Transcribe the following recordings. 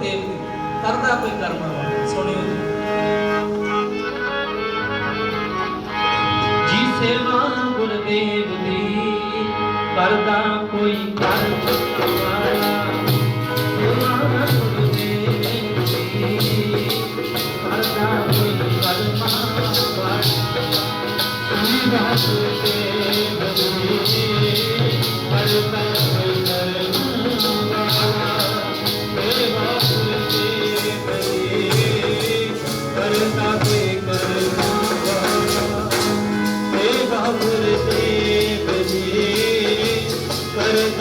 ਦੇਵ ਜੀ ਕਰਦਾ ਕੋਈ ਕਰਮਾਂ ਵਾਲਾ ਸੁਣਿਓ ਜੀ। ਜੀ ਸੇਵਾ ਗੁਰਦੇਵ ਦੀ, ਕਰਦਾ ਕੋਈ ਕਰਮਾਂ ਵਾਲਾ ਸੇਵਾ ਗੁਰਦੇਵ ਦੀ, ਕਰਦਾ ਕੋਈ ਕਰਮਾਂ ਵਾਲਾ ਸੁਣੀ ਰਾਤ ਤੇ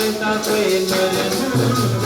Thank you.